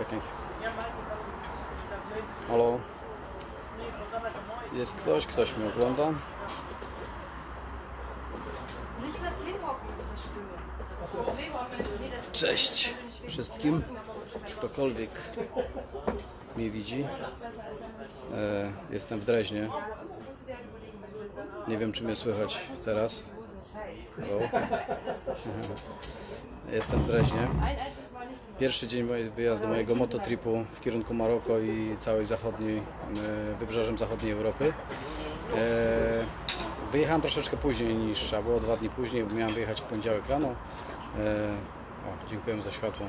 Okay. Halo? Jest ktoś, ktoś mnie ogląda. Cześć wszystkim, ktokolwiek mnie widzi. E, jestem w Dreźnie. Nie wiem, czy mnie słychać teraz. Jestem w Dreźnie. Pierwszy dzień wyjazdu mojego mototripu w kierunku Maroko i całej zachodniej, e, wybrzeżem zachodniej Europy. E, Wyjechałem troszeczkę później niż trzeba było, dwa dni później, bo miałem wyjechać w poniedziałek rano. E, O, dziękuję za światło.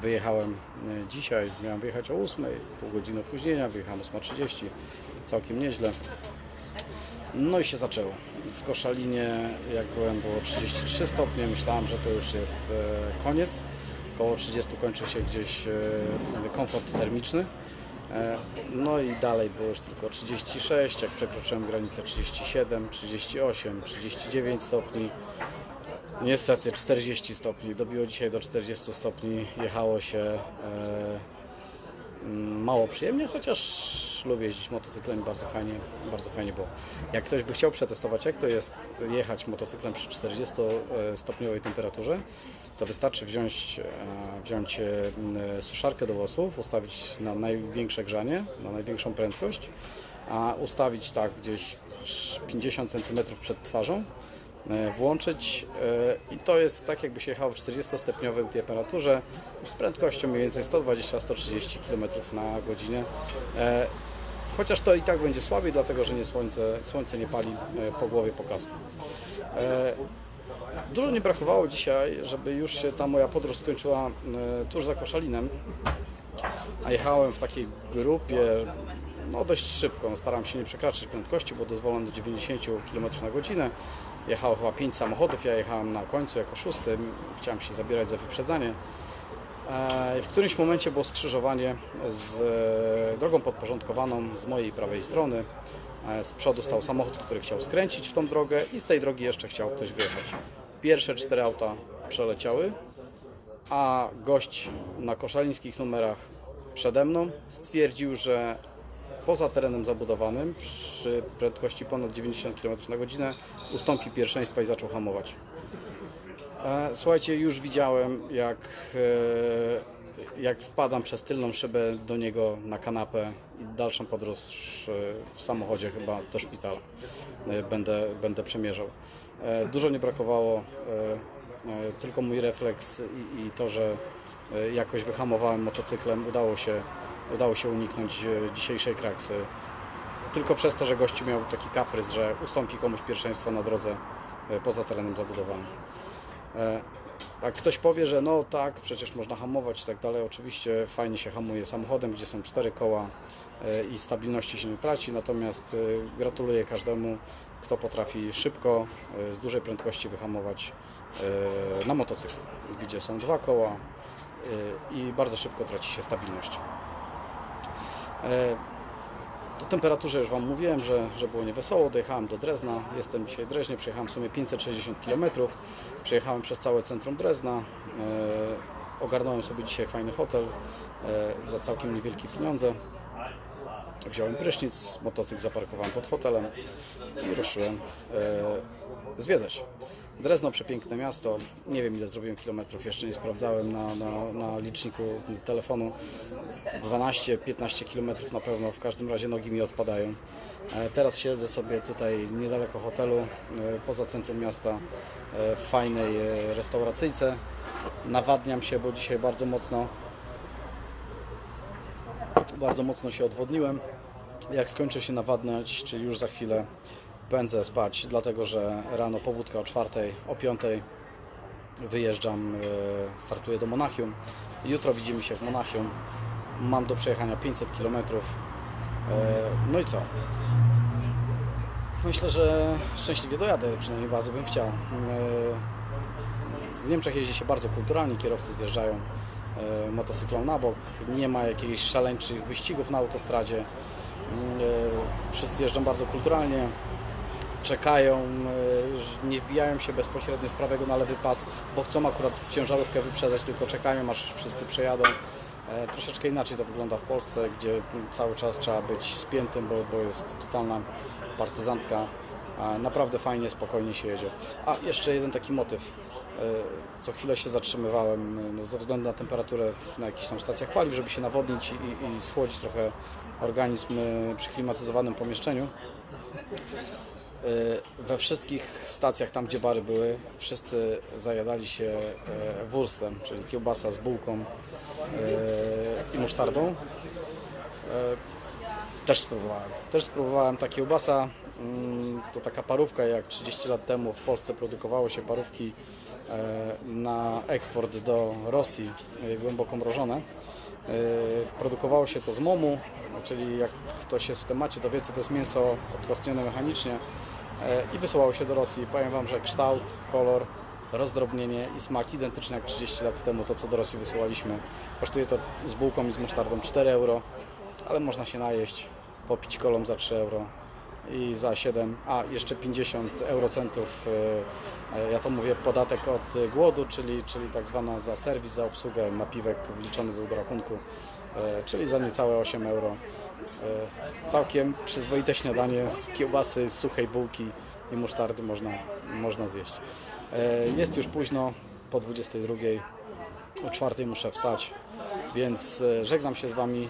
Wyjechałem dzisiaj, miałem wyjechać o 8, pół godziny opóźnienia, wyjechałem o 8.30, całkiem nieźle. No i się zaczęło. W Koszalinie, jak byłem, było 33 stopnie. Myślałem, że to już jest e, koniec. Koło 30 kończy się gdzieś e, komfort termiczny. E, No i dalej było już tylko 36, jak przekroczyłem granicę 37, 38, 39 stopni. Niestety 40 stopni. Dobiło dzisiaj do 40 stopni. Jechało się mało przyjemnie, chociaż lubię jeździć motocyklem bardzo fajnie, bardzo fajnie było. Jak ktoś by chciał przetestować, jak to jest jechać motocyklem przy 40-stopniowej temperaturze, to wystarczy wziąć, e, wziąć e, suszarkę do włosów, ustawić na największe grzanie, na największą prędkość, a ustawić tak gdzieś 50 cm przed twarzą, włączyć e, i to jest tak jakby się jechało w 40-stopniowej temperaturze z prędkością mniej więcej 120-130 km na godzinę. E, Chociaż to i tak będzie słabiej, dlatego że nie słońce, słońce nie pali e, po głowie, po kasku. E, Dużo nie brakowało dzisiaj, żeby już się ta moja podróż skończyła e, tuż za Koszalinem. A jechałem w takiej grupie no dość szybko. Staram się nie przekraczać prędkości, bo dozwolone do 90 km na godzinę. Jechało chyba 5 samochodów, ja jechałem na końcu jako szósty. Chciałem się zabierać za wyprzedzanie. E, W którymś momencie było skrzyżowanie z e, drogą podporządkowaną z mojej prawej strony. E, Z przodu stał samochód, który chciał skręcić w tą drogę i z tej drogi jeszcze chciał ktoś wyjechać. Pierwsze cztery auta przeleciały, a gość na koszalińskich numerach przede mną stwierdził, że poza terenem zabudowanym przy prędkości ponad 90 km na godzinę ustąpi pierwszeństwa i zaczął hamować. E, Słuchajcie, już widziałem jak, e, jak wpadam przez tylną szybę do niego na kanapę i dalszą podróż e, w samochodzie chyba do szpitala będę, będę przemierzał. Dużo nie brakowało, tylko mój refleks i, i to, że jakoś wyhamowałem motocyklem, udało się, udało się uniknąć e, dzisiejszej kraksy. Tylko przez to, że gościu miał taki kaprys, że ustąpi komuś pierwszeństwo na drodze e, poza terenem zabudowanym. E, Jak ktoś powie, że no tak, przecież można hamować i tak dalej, oczywiście fajnie się hamuje samochodem, gdzie są cztery koła e, i stabilności się nie traci, natomiast e, gratuluję każdemu, kto potrafi szybko, e, z dużej prędkości wyhamować e, na motocyklu, gdzie są dwa koła e, i bardzo szybko traci się stabilność. E, o temperaturze już Wam mówiłem, że, że było niewesoło. Dojechałem do Drezna. Jestem dzisiaj w Dreźnie. Przejechałem w sumie 560 km. Przejechałem przez całe centrum Drezna. E, ogarnąłem sobie dzisiaj fajny hotel e, za całkiem niewielkie pieniądze. Wziąłem prysznic, motocykl zaparkowałem pod hotelem i ruszyłem e, zwiedzać. Drezno przepiękne miasto. Nie wiem ile zrobiłem kilometrów, jeszcze nie sprawdzałem na, na, na liczniku telefonu. 12-15 kilometrów na pewno, w każdym razie nogi mi odpadają. E, Teraz siedzę sobie tutaj niedaleko hotelu, e, poza centrum miasta, e, w fajnej restauracyjce. Nawadniam się, bo dzisiaj bardzo mocno bardzo mocno się odwodniłem. Jak skończę się nawadniać, czyli już za chwilę pędzę spać, dlatego że rano pobudka o czwartej, o piątej wyjeżdżam, e, startuję do Monachium. Jutro widzimy się w Monachium. Mam do przejechania 500 km. No i co? Myślę, że szczęśliwie dojadę, przynajmniej bardzo bym chciał. E, W Niemczech jeździ się bardzo kulturalnie, kierowcy zjeżdżają e, motocyklą na bok, nie ma jakichś szaleńczych wyścigów na autostradzie. E, Wszyscy jeżdżą bardzo kulturalnie. Czekają, e, nie wbijają się bezpośrednio z prawego na lewy pas, bo chcą akurat ciężarówkę wyprzedzać, tylko czekają aż wszyscy przejadą. E, Troszeczkę inaczej to wygląda w Polsce, gdzie cały czas trzeba być spiętym, bo, bo jest totalna partyzantka. Naprawdę fajnie, spokojnie się jedzie. A jeszcze jeden taki motyw. E, Co chwilę się zatrzymywałem no, ze względu na temperaturę na jakichś tam stacjach paliw, żeby się nawodnić i, i schłodzić trochę organizm przy klimatyzowanym pomieszczeniu. E, We wszystkich stacjach, tam gdzie bary były, wszyscy zajadali się e, wurstem, czyli kiełbasa z bułką e, i musztardą. Też spróbowałem. Też spróbowałem ta kiełbasa. mm, To taka parówka, jak 30 lat temu w Polsce produkowało się parówki na eksport do Rosji, głęboko mrożone. Produkowało się to z momu, czyli jak ktoś jest w temacie, to wie co to jest mięso odkostnione mechanicznie i wysyłało się do Rosji. Powiem Wam, że kształt, kolor, rozdrobnienie i smak identyczny jak 30 lat temu, to co do Rosji wysyłaliśmy. Kosztuje to z bułką i z musztardą 4 euro, ale można się najeść, popić kolą za 3 euro i za 7, a jeszcze 50 eurocentów, e, e, ja to mówię podatek od głodu, czyli, czyli tak zwana za serwis, za obsługę, napiwek wliczony był do rachunku, e, czyli za niecałe 8 euro. E, Całkiem przyzwoite śniadanie z kiełbasy, suchej bułki i musztardy można, można zjeść. E, Jest już późno, po 22, o 4 muszę wstać, więc e, żegnam się z Wami.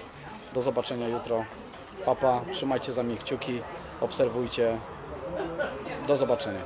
Do zobaczenia jutro. Papa, trzymajcie za mnie kciuki, obserwujcie. Do zobaczenia.